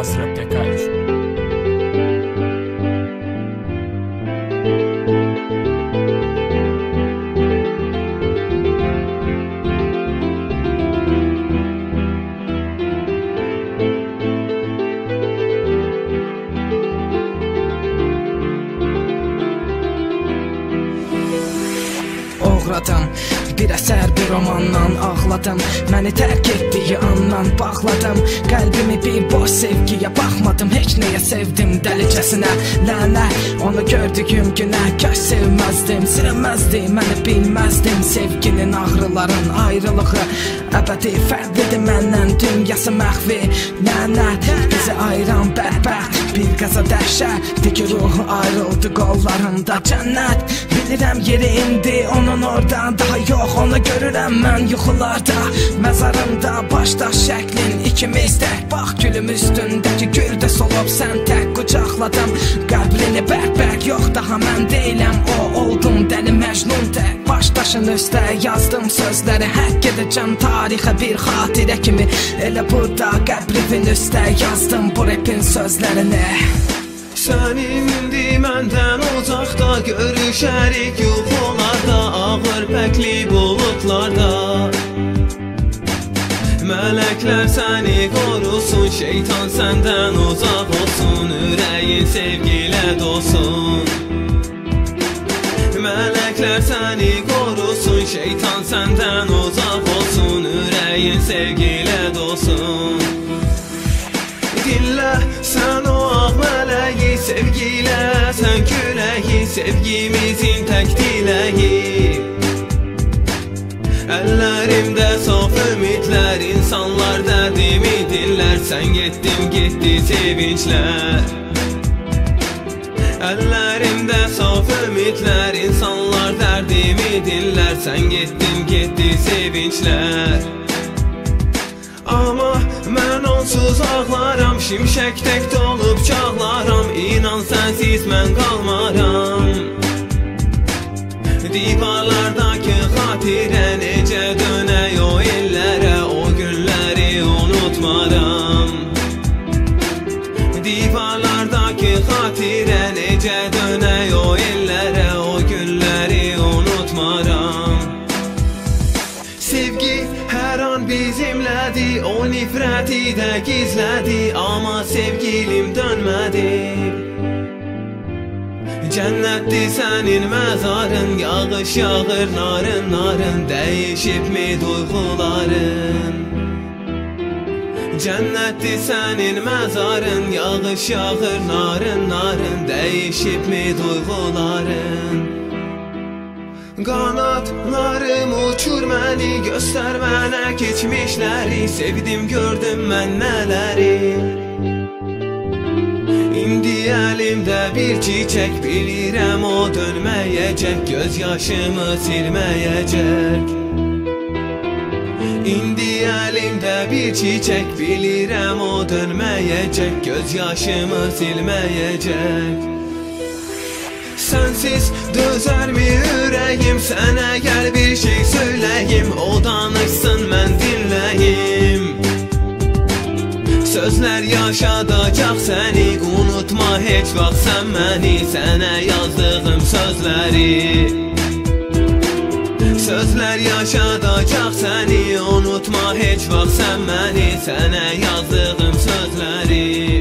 hasret der Kaiser. Ohratan Bir əsər bir romandan ağladım. Məni tərk etdiyi andan bağladım. Qəlbimi bir boş sevgiyə baxmadım. Heç nəyə sevdim dəlicəsinə. Lənət onu gördüyüm günə Kaş sevməzdim, sevməzdim Məni bilməzdim. Sevginin ağrıların ayrılığı. Əbədi fərdidir məndən. Dünyası məxvi Lənət bizi ayıran bədbəxt Bir qaza dəhşət ki ruhu ayrıldı qollarında cənnət. Bilirəm yeri indi onun orada Daha yox onu görürəm mən yuxularda. Məzarımda başda şəklin ikimiz tək Bax gülüm üstündəki gül də solub sən tək qucaqladım. Qəbrini bərk-bərk yox daha mən deyiləm. O oldum dəli məcnun tək Baş daşın üstə yazdım sözləri. Həkk edəcəm tarixə bir xatirə kimi. Elə burada qəbrimin üstə yazdım bu repin sözlərini Sən indi məndən uzaqda Görüşərik yuxularda Ağır pəkli bulutlarda. Mələklər səni qorusun Şeytan səndən uzaq olsun Ürəyin sevgilə dolsun. Mələklər səni qorusun Şeytan səndən uzaq olsun Ürəyin sevgilə Sevgimizin tek dileği. Ellerimde saf ümitler insanlar derdimi dinler. Sen gittin gitti sevinçler. Ellerimde saf ümitler insanlar derdimi dinler. Sen gittin gitti sevinçler. Ama mən onsuz ağlaram Şimşək tək dolub çağlaram. İnan sənsiz mən qalmaram. Divarlardakı xatirə necə dönək nifrəti də gizlədi Amma sevgilim dönmədi Cənnətdir sənin məzarın Yağış yağır narın narın Dəyişibmi duyğuların Cənnətdir sənin məzarın Yağış yağır narın narın Dəyişibmi duyğuların Qanatlarım uçur məni Göstər mənə keçmişləri Sevdim gördüm mən nələri İndi əlimdə bir çiçək Bilirəm o dönməyəcək Göz yaşımı silməyəcək İndi əlimdə bir çiçək Bilirəm o dönməyəcək Göz yaşımı silməyəcək Sənsiz dözərmi ürəyim Sənə gəl bir şey söyləyim O danışsın mən dinləyim Sözlər yaşadacaq səni Unutma heç vaxt sən məni Sənə yazdığım sözləri Sözlər yaşadacaq səni Unutma heç vaxt sən məni Sənə yazdığım sözləri